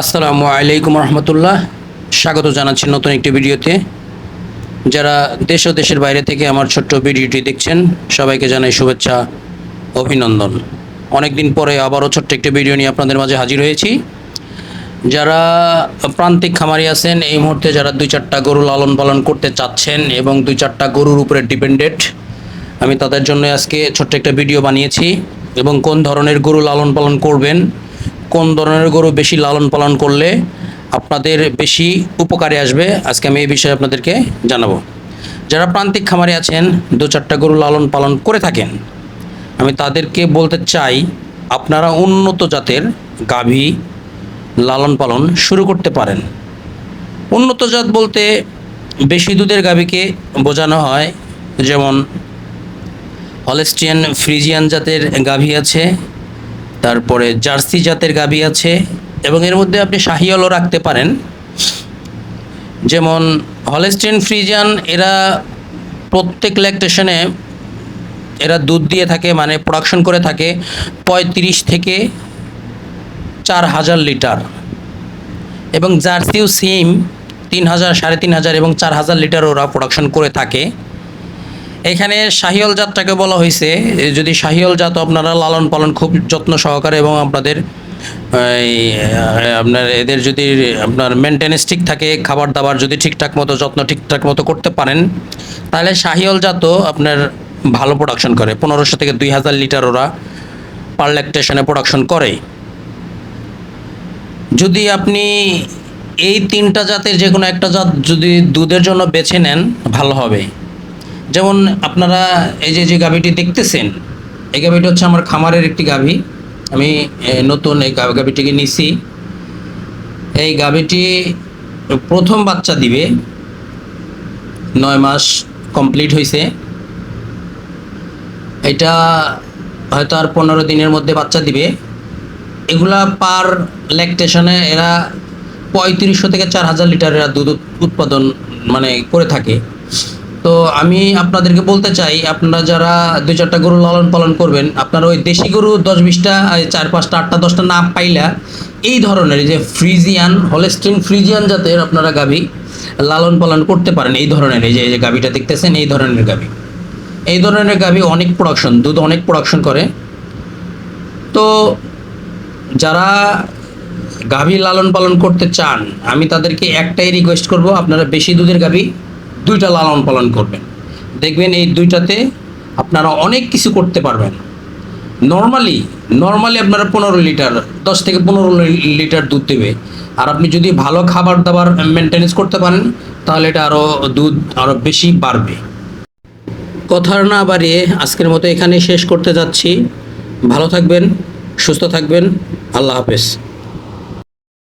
আসসালামু আলাইকুম রহমতুল্লাহ। স্বাগত জানাচ্ছি নতুন একটি ভিডিওতে। যারা দেশ ও দেশের বাইরে থেকে আমার ছোট্ট ভিডিওটি দেখছেন, সবাইকে জানাই শুভেচ্ছা, অভিনন্দন। অনেক দিন পরে আবারও ছোট্ট একটি ভিডিও নিয়ে আপনাদের মাঝে হাজির হয়েছি। যারা প্রান্তিক খামারি আছেন, এই মুহূর্তে যারা দুই চারটা গরু লালন পালন করতে চাচ্ছেন এবং দুই চারটা গরুর উপরে ডিপেন্ডেড, আমি তাদের জন্য আজকে ছোট্ট একটা ভিডিও বানিয়েছি এবং কোন ধরনের গরু লালন পালন করবেন কোন ধরনের গরু বেশি লালন পালন করলে আপনাদের বেশি উপকারে আসবে? আজকে আমি এই বিষয়ে আপনাদেরকে জানাব। যারা প্রান্তিক খামারে আছেন, দু চারটা গরু লালন পালন করে থাকেন, আমি তাদেরকে বলতে চাই, আপনারা উন্নত জাতের গাভী লালন পালন শুরু করতে পারেন। উন্নত জাত বলতে বেশি দুধের গাভীকে বোঝানো হয়, যেমন হলেস্টিয়ান ফ্রিজিয়ান জাতের গাভী আছে তারপরে জার্সি জাতের গাভী আছে এবং এর মধ্যে আপনি শাহিওয়ালও রাখতে পারেন। যেমন হলেস্টিয়ান ফ্রিজান এরা প্রত্যেক ল্যাকটেশনে এরা দুধ দিয়ে থাকে মানে প্রোডাকশন করে থাকে পঁয়ত্রিশ থেকে চার হাজার লিটার। এবং জার্সিও সেম তিন হাজার, সাড়ে তিন হাজার এবং চার হাজার লিটার ওরা প্রোডাকশন করে থাকে। এখানে শাহিওল জাতটাকে বলা হয়েছে। যদি শাহিওল জাত আপনারা লালন পালন খুব যত্ন সহকারে এবং আপনাদের আপনার এদের যদি আপনার মেনটেনেন্স ঠিক থাকে, খাবার দাবার যদি ঠিকঠাক মতো, যত্ন ঠিকঠাক মতো করতে পারেন, তাহলে শাহিওল জাতও আপনার ভালো প্রোডাকশন করে। পনেরোশো থেকে দুই হাজার লিটার ওরা পার প্রোডাকশন করে। যদি আপনি এই তিনটা জাতের যে কোনো একটা জাত যদি দুধের জন্য বেছে নেন, ভালো হবে। যেমন আপনারা এই যে যে গাভীটি দেখতেছেন, এই গাভীটি হচ্ছে আমার খামারের একটি গাভী। আমি নতুন এই গাভীটিকে নিছি। এই গাভীটি প্রথম বাচ্চা দিবে, নয় মাস কমপ্লিট হয়েছে এটা হয়তো আর পনেরো দিনের মধ্যে বাচ্চা দিবে। এগুলা পার ল্যাকটেশনে এরা পঁয়ত্রিশশো থেকে চার হাজার লিটার এরা দুধ উৎপাদন মানে করে থাকে। তো আমি আপনাদেরকে বলতে চাই, আপনারা যারা দুই চারটা গরু লালন পালন করবেন, আপনারা ওই দেশি গরু দশ বিশটা চার পাঁচটা, আটটা, দশটা না পাইলা, এই ধরনের যে ফ্রিজিয়ান, হলেস্টিন ফ্রিজিয়ান জাতের আপনারা গাভী লালন পালন করতে পারেন, এই ধরনের, এই যে এই যে গাভীটা দেখতেছেন, এই ধরনের গাভী। এই ধরনের গাভী অনেক প্রোডাকশন দুধ অনেক প্রোডাকশন করে। তো যারা গাভী লালন পালন করতে চান, আমি তাদেরকে একটাই রিকোয়েস্ট করব, আপনারা বেশি দুধের গাভী দুইটা লালন পালন করবেন। দেখবেন এই দুইটাতে আপনারা অনেক কিছু করতে পারবেন। নর্মালি নর্মালি আপনারা পনেরো লিটার, দশ থেকে পনেরো লিটার দুধ দেবে। আর আপনি যদি ভালো খাবার দাবার মেনটেনেন্স করতে পারেন, তাহলে এটা আরও দুধ আরও বেশি বাড়বে। কথা না বাড়িয়ে আজকের মতো এখানে শেষ করতে যাচ্ছি। ভালো থাকবেন, সুস্থ থাকবেন। আল্লাহ হাফেজ।